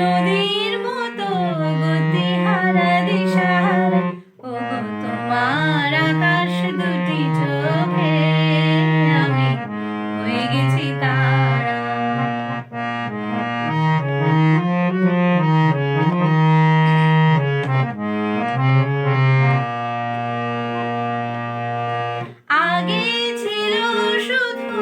নদীর মতো গতি হারা দিশাহারা। ও তোমার আকাশ দুটি চোখে আমি হয়ে গেছি আগে ছিল শুধু